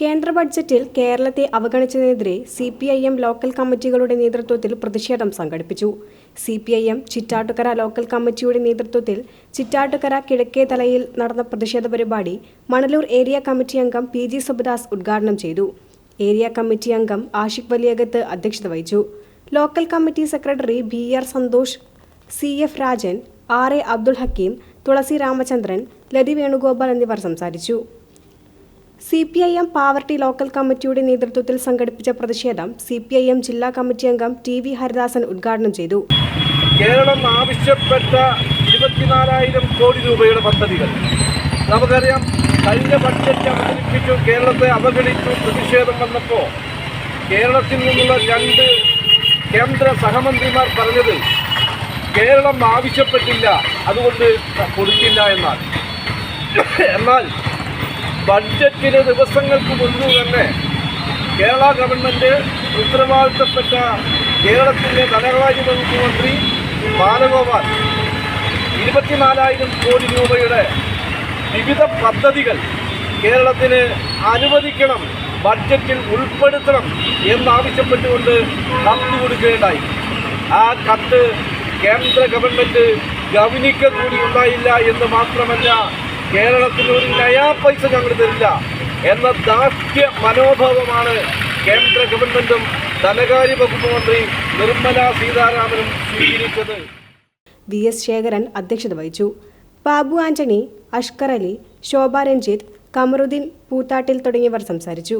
കേന്ദ്ര ബഡ്ജറ്റിൽ കേരളത്തെ അവഗണിച്ചതിനെതിരെ C P I M local കമ്മിറ്റികളുടെ നേതൃത്വത്തിൽ പ്രതിഷേധം സംഘടിപ്പിച്ചു. C P I M Chittattukara local കമ്മിറ്റിയുടെ നേതൃത്വത്തിൽ ചിറ്റാട്ടുകര കിഴക്കേ തലയിൽ നടന്ന പ്രതിഷേധ പരിപാടി മണലൂർ ഏരിയ കമ്മിറ്റി അംഗം പി ജി സുബദാസ് ഉദ്ഘാടനം ചെയ്തു. ഏരിയ കമ്മിറ്റി അംഗം ആഷിഖ് വലിയകത്ത് അധ്യക്ഷത വഹിച്ചു. Local committee secretary B R Santhosh C F Rajan R A Abdul Hakkim Thulasi Ramachandran Lathi Venugopal എന്നിവർ സംസാരിച്ചു. C P I M Pavaratty local കമ്മിറ്റിയുടെ നേതൃത്വത്തിൽ സംഘടിപ്പിച്ച പ്രതിഷേധം സി പി ഐ എം ജില്ലാ കമ്മിറ്റി അംഗം ടി വി ഹരിദാസൻ ഉദ്ഘാടനം ചെയ്തു. കേരളം ആവശ്യപ്പെട്ട ഇരുപത്തിനാലായിരം കോടി രൂപയുടെ പദ്ധതികൾ. നമുക്കറിയാം കഴിഞ്ഞ ബഡ്ജറ്റ് അവതരിപ്പിച്ചു കേരളത്തെ അവഗണിച്ചു പ്രതിഷേധം വന്നപ്പോൾ കേരളത്തിൽ നിന്നുള്ള രണ്ട് കേന്ദ്ര സഹമന്ത്രിമാർ പറഞ്ഞത് കേരളം ആവശ്യപ്പെട്ടില്ല അതുകൊണ്ട് കൊടുക്കില്ല എന്നാണ് എന്നാൽ ബഡ്ജറ്റിന് ദിവസങ്ങൾക്ക് മുൻപ് തന്നെ കേരള ഗവൺമെന്റ് ഉത്തരവാദിത്തപ്പെട്ട കേരളത്തിന്റെ ധനകാര്യ വകുപ്പ് മന്ത്രി ബാലഗോപാൽ ഇരുപത്തിനാലായിരം കോടി രൂപയുടെ വിവിധ പദ്ധതികൾ കേരളത്തിന് അനുവദിക്കണം ബഡ്ജറ്റിൽ ഉൾപ്പെടുത്തണം എന്നാവശ്യപ്പെട്ടുകൊണ്ട് കത്ത് കൊടുക്കുകയുണ്ടായി. ആ കത്ത് കേന്ദ്ര ഗവൺമെന്റ് ഗവനിക്ക കൂടി ഉണ്ടായില്ല എന്ന് മാത്രമല്ല കേരളത്തിന് ഒരു നയാ പൈസ ഞങ്ങൾ തരില്ല എന്ന ദാഷ്ട്യ മനോഭാവമാണ് കേന്ദ്ര ഗവൺമെന്റും ധനകാര്യ വകുപ്പ് മന്ത്രി നിർമ്മല സീതാരാമനും സ്വീകരിച്ചത്. വി എസ് ശേഖരൻ അധ്യക്ഷത വഹിച്ചു. ബാബു ആന്റണി അഷ്കർ അലി ശോഭ രഞ്ജിത്ത് കമറുദ്ദീൻ പൂത്താട്ടിൽ തുടങ്ങിയവർ സംസാരിച്ചു.